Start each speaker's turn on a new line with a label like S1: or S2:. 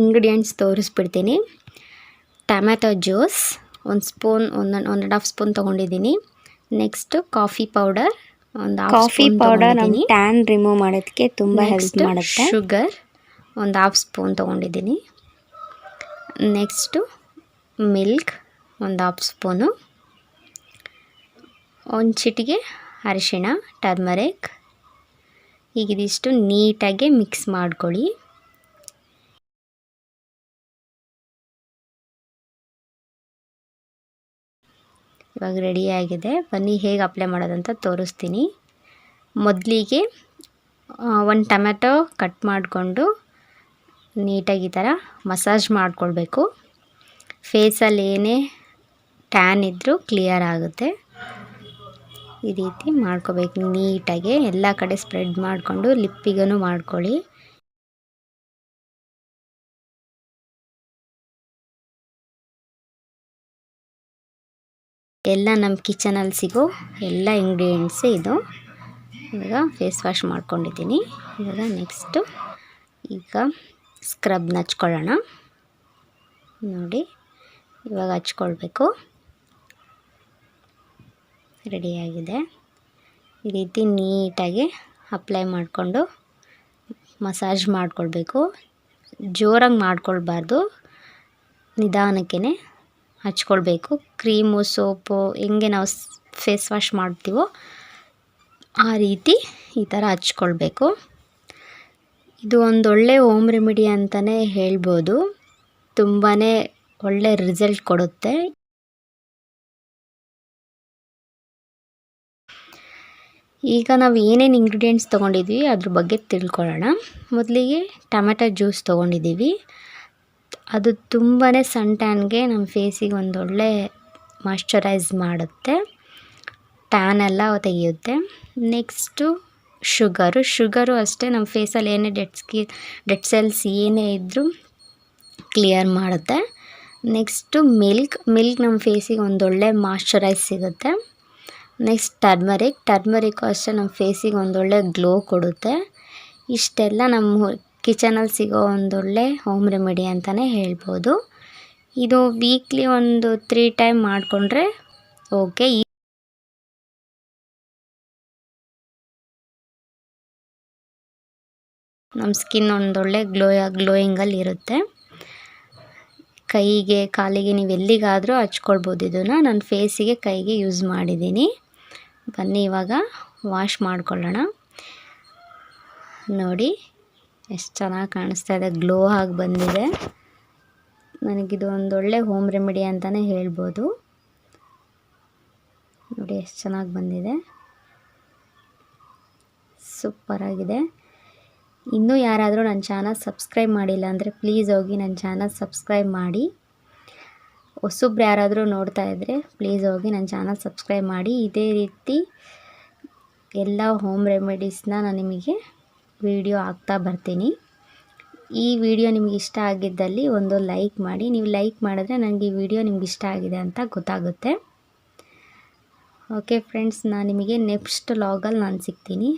S1: Ingredients ತೋರಿಸ್ಬಿಡ್ತೀನಿ. Tomato juice ಒಂದು spoon ಒಂದು ಒನ್ ಆ್ಯಂಡ್ ಹಾಫ್ ಸ್ಪೂನ್ ತೊಗೊಂಡಿದ್ದೀನಿ. ನೆಕ್ಸ್ಟು ಕಾಫಿ ಪೌಡರ್ ಒಂದು
S2: ಕಾಫಿ ಪೌಡರ್ ನಮ್ಮ ಟ್ಯಾನ್ ರಿಮೂವ್ ಮಾಡೋದಕ್ಕೆ ತುಂಬ ಹೆಲ್ಪ್ ಮಾಡುತ್ತೆ.
S1: ಶುಗರ್ ಒಂದು ಹಾಫ್ ಸ್ಪೂನ್ ತೊಗೊಂಡಿದ್ದೀನಿ. ನೆಕ್ಸ್ಟು ಮಿಲ್ಕ್ ಒಂದು ಹಾಫ್ ಸ್ಪೂನು ಒಂದು ಚಿಟಿಗೆ ಅರಿಶಿಣ ಟರ್ಮರಿಕ್ ಈಗ ಇದಿಷ್ಟು ನೀಟಾಗಿ ಮಿಕ್ಸ್ ಮಾಡ್ಕೊಳ್ಳಿ. ಇವಾಗ ರೆಡಿಯಾಗಿದೆ ಬನ್ನಿ, ಹೇಗೆ ಅಪ್ಲೈ ಮಾಡೋದಂತ ತೋರಿಸ್ತೀನಿ. ಮೊದಲಿಗೆ ಒಂದು ಟೊಮೆಟೊ ಕಟ್ ಮಾಡಿಕೊಂಡು ನೀಟಾಗಿ ಈ ಥರ ಮಸಾಜ್ ಮಾಡಿಕೊಳ್ಬೇಕು. ಫೇಸಲ್ಲಿ ಏನೇ ಟ್ಯಾನ್ ಇದ್ದರೂ ಕ್ಲಿಯರ್ ಆಗುತ್ತೆ. ಈ ರೀತಿ ಮಾಡ್ಕೋಬೇಕು ನೀಟಾಗಿ. ಎಲ್ಲ ಕಡೆ ಸ್ಪ್ರೆಡ್ ಮಾಡಿಕೊಂಡು ಲಿಪ್ಪಿಗೂ ಮಾಡ್ಕೊಳ್ಳಿ. ಎಲ್ಲ ನಮ್ಮ ಕಿಚನಲ್ಲಿ ಸಿಗೋ ಎಲ್ಲ ಇಂಗ್ರೀಡಿಯೆಂಟ್ಸೇ ಇದು. ಇವಾಗ ಫೇಸ್ ವಾಶ್ ಮಾಡ್ಕೊಂಡಿದ್ದೀನಿ. ಇವಾಗ ನೆಕ್ಸ್ಟು ಈಗ ಸ್ಕ್ರಬ್ನ ಹಚ್ಕೊಳ್ಳೋಣ. ನೋಡಿ, ಇವಾಗ ಹಚ್ಕೊಳ್ಬೇಕು. ರೆಡಿಯಾಗಿದೆ ಈ ರೀತಿ ನೀಟಾಗಿ ಅಪ್ಲೈ ಮಾಡಿಕೊಂಡು ಮಸಾಜ್ ಮಾಡಿಕೊಳ್ಬೇಕು. ಜೋರಾಗಿ ಮಾಡ್ಕೊಳ್ಬಾರ್ದು. ನಿಧಾನಕ್ಕೆ ಹಚ್ಕೊಳ್ಬೇಕು. ಕ್ರೀಮು, ಸೋಪು ಹೆಂಗೆ ನಾವು ಫೇಸ್ ವಾಶ್ ಮಾಡ್ತೀವೋ ಆ ರೀತಿ ಈ ಥರ ಹಚ್ಕೊಳ್ಬೇಕು. ಇದು ಒಂದು ಒಳ್ಳೆ ಹೋಮ್ ರೆಮಿಡಿ ಅಂತಲೇ ಹೇಳ್ಬೋದು. ತುಂಬಾ ಒಳ್ಳೆ ರಿಸಲ್ಟ್ ಕೊಡುತ್ತೆ. ಈಗ ನಾವು ಏನೇನು ಇಂಗ್ರೀಡಿಯೆಂಟ್ಸ್ ತೊಗೊಂಡಿದ್ವಿ ಅದ್ರ ಬಗ್ಗೆ ತಿಳ್ಕೊಳ್ಳೋಣ. ಮೊದಲಿಗೆ ಟೊಮೆಟೊ ಜ್ಯೂಸ್ ತೊಗೊಂಡಿದ್ದೀವಿ. ಅದು ತುಂಬಾ ಸನ್ ಟ್ಯಾನ್ಗೆ ನಮ್ಮ ಫೇಸಿಗೆ ಒಂದು ಒಳ್ಳೆ ಮಾಯ್ಶ್ಚರೈಸ್ ಮಾಡುತ್ತೆ. ಟ್ಯಾನ್ ಎಲ್ಲ ತೆಗೆಯುತ್ತೆ. Next sugar. ಶುಗರು ಅಷ್ಟೇ ನಮ್ಮ ಫೇಸಲ್ಲಿ ಏನೇ ಡೆಡ್ ಸ್ಕಿ, ಡೆಡ್ ಸೆಲ್ಸ್ ಏನೇ ಇದ್ದರೂ ಕ್ಲಿಯರ್ ಮಾಡುತ್ತೆ. Next milk. ಮಿಲ್ಕ್ ನಮ್ಮ ಫೇಸಿಗೆ ಒಂದೊಳ್ಳೆ ಮಾಯ್ಶ್ಚರೈಸ್ ಸಿಗುತ್ತೆ. Next turmeric. ಟರ್ಮರಿಕ್ಕು ಅಷ್ಟೇ ನಮ್ಮ ಫೇಸಿಗೆ ಒಂದೊಳ್ಳೆ ಗ್ಲೋ ಕೊಡುತ್ತೆ. ಇಷ್ಟೆಲ್ಲ ನಮ್ಮ ಕಿಚನಲ್ಲಿ ಸಿಗೋ ಒಂದೊಳ್ಳೆ ಹೋಮ್ ರೆಮಿಡಿ ಅಂತಲೇ ಹೇಳ್ಬೋದು. ಇದು ವೀಕ್ಲಿ ಒಂದು ತ್ರೀ ಟೈಮ್ ಮಾಡಿಕೊಂಡ್ರೆ ಓಕೆ ನಮ್ಮ ಸ್ಕಿನ್ ಒಂದೊಳ್ಳೆ ಗ್ಲೋ ಗ್ಲೋಯಿಂಗಲ್ಲಿ ಇರುತ್ತೆ. ಕೈಗೆ, ಕಾಲಿಗೆ ನೀವು ಎಲ್ಲಿಗಾದರೂ ಹಚ್ಕೊಳ್ಬೋದು ಇದನ್ನು. ನನ್ನ ಫೇಸಿಗೆ ಕೈಗೆ ಯೂಸ್ ಮಾಡಿದ್ದೀನಿ. ಬನ್ನಿ ಇವಾಗ ವಾಶ್ ಮಾಡ್ಕೊಳ್ಳೋಣ. ನೋಡಿ. ಎಷ್ಟು ಚೆನ್ನಾಗಿ ಕಾಣಿಸ್ತಾ ಇದೆ ಗ್ಲೋ ಆಗಿ ಬಂದಿದೆ. ನನಗಿದು ಒಳ್ಳೆ ಹೋಮ್ ರೆಮಿಡಿ ಅಂತಲೇ ಹೇಳ್ಬೋದು. ನೋಡಿ ಎಷ್ಟು ಚೆನ್ನಾಗಿ ಬಂದಿದೆ. ಸೂಪರಾಗಿದೆ ಇನ್ನೂ ಯಾರಾದರೂ ನನ್ನ ಚಾನಲ್ ಸಬ್ಸ್ಕ್ರೈಬ್ ಮಾಡಿಲ್ಲ ಅಂದರೆ ಪ್ಲೀಸ್ ಹೋಗಿ ನನ್ನ ಚಾನಲ್ ಸಬ್ಸ್ಕ್ರೈಬ್ ಮಾಡಿ. ಹೊಸಬ್ರು ಯಾರಾದರೂ ನೋಡ್ತಾ ಇದ್ದರೆ ಪ್ಲೀಸ್ ಹೋಗಿ ನನ್ನ ಚಾನಲ್ ಸಬ್ಸ್ಕ್ರೈಬ್ ಮಾಡಿ. ಇದೇ ರೀತಿ ಎಲ್ಲ ಹೋಮ್ ರೆಮಿಡೀಸ್ನ ನಾನು ನಿಮಗೆ ವಿಡಿಯೋ ಹಾಕ್ತಾ ಬರ್ತೀನಿ. ಈ ವಿಡಿಯೋ ನಿಮಗೆ ಇಷ್ಟ ಆಗಿದ್ದಲ್ಲಿ ಒಂದು ಲೈಕ್ ಮಾಡಿ. ನೀವು ಲೈಕ್ ಮಾಡಿದ್ರೆ ನನಗೆ ಈ ವಿಡಿಯೋ ನಿಮ್ಗೆ ಇಷ್ಟ ಆಗಿದೆ ಅಂತ ಗೊತ್ತಾಗುತ್ತೆ. ಓಕೆ ಫ್ರೆಂಡ್ಸ್, ನಾನು ನಿಮಗೆ ನೆಕ್ಸ್ಟ್ ಲಾಗಲ್ಲಿ ನಾನು ಸಿಗ್ತೀನಿ.